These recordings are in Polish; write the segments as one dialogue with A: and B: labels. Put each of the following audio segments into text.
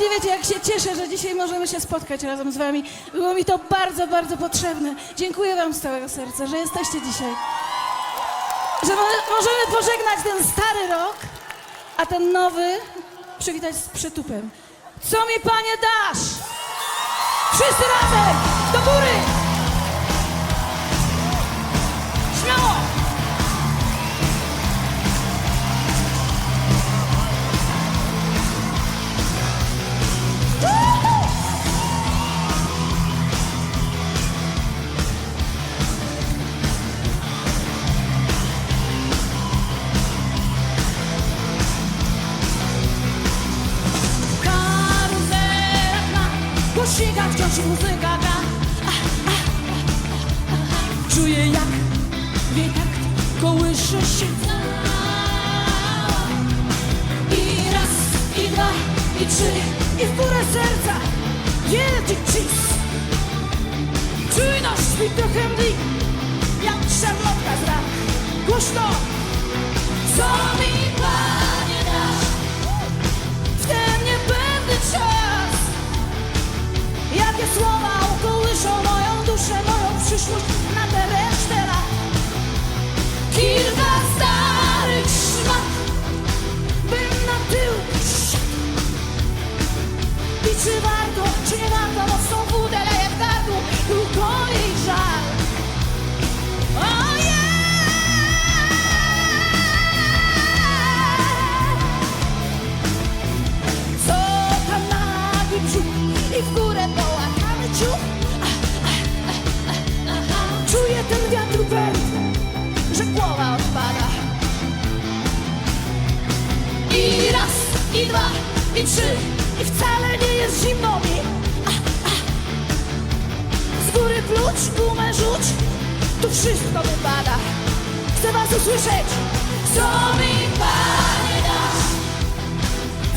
A: Nie
B: wiecie, jak się cieszę, że dzisiaj możemy się spotkać razem z wami. Było mi to bardzo, bardzo potrzebne. Dziękuję wam z całego serca, że jesteście dzisiaj. Że mo- możemy pożegnać ten stary rok, a ten nowy przywitać z przytupem. Co mi, panie, dasz? Wszyscy razem! Do góry!
A: Muzyka gra.
B: Czuję jak wiatr kołysze się
A: I raz, i dwa, i trzy,
B: i w górę serca wielki cis. Czujność trochę mdli, jak szarlotka z ran. Głośno i w górę połatany ciuch Czuję ten wiatr pęd, że głowa odpada.
A: I raz, i dwa, i trzy,
B: I wcale nie jest zimno mi. Z góry pluć, gumę rzuć Tu wszystko wypada. Chcę was usłyszeć.
A: Co mi Panie dasz?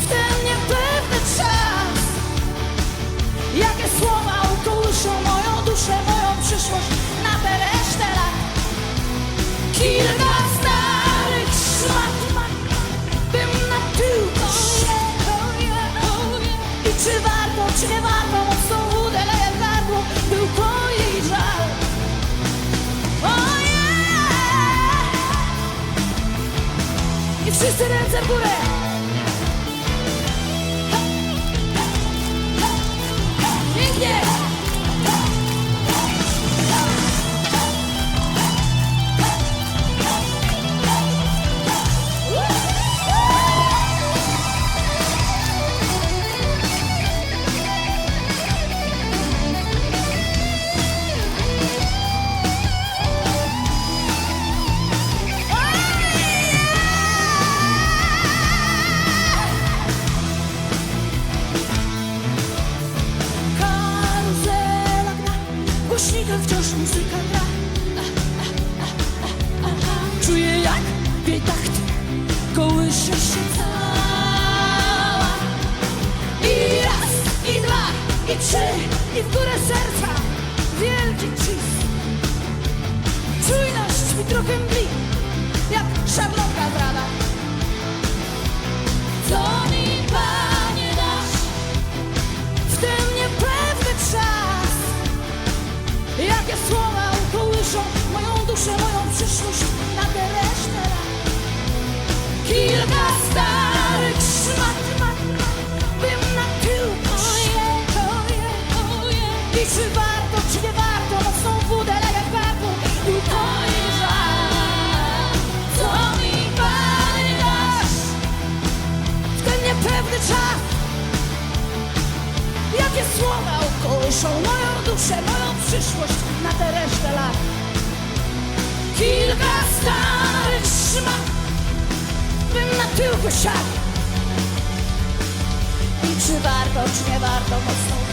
B: w ten niepewny Jakie słowa utuszą moją duszę, moją przyszłość? Na tę resztę lat.
A: Kilka starych szmat
B: bym na tyłko I czy warto, czy nie warto, mocno udeleję gardło, był koniec wszyscy ręce w górę! Wciąż muzyka gra. Czuję jak w jej takt kołysze się cała. I raz, i dwa, i trzy, i w górę serca wielki czyst. Czujność mi trochę mdli, jak szablonka w ramach. Co moją duszę, moją przyszłość na tę resztę lat. Kilka starych szmat, mat, bym na tył I czy warto, czy nie warto, mocną wódę jak warto i to jest żal. Co mi Panie dasz w ten niepewny czas? Jakie słowa ukołyszą moją duszę, moją przyszłość na tę resztę lat. Kilka starych szmat, bym na tyłku siadł. I czy warto, czy nie warto mocną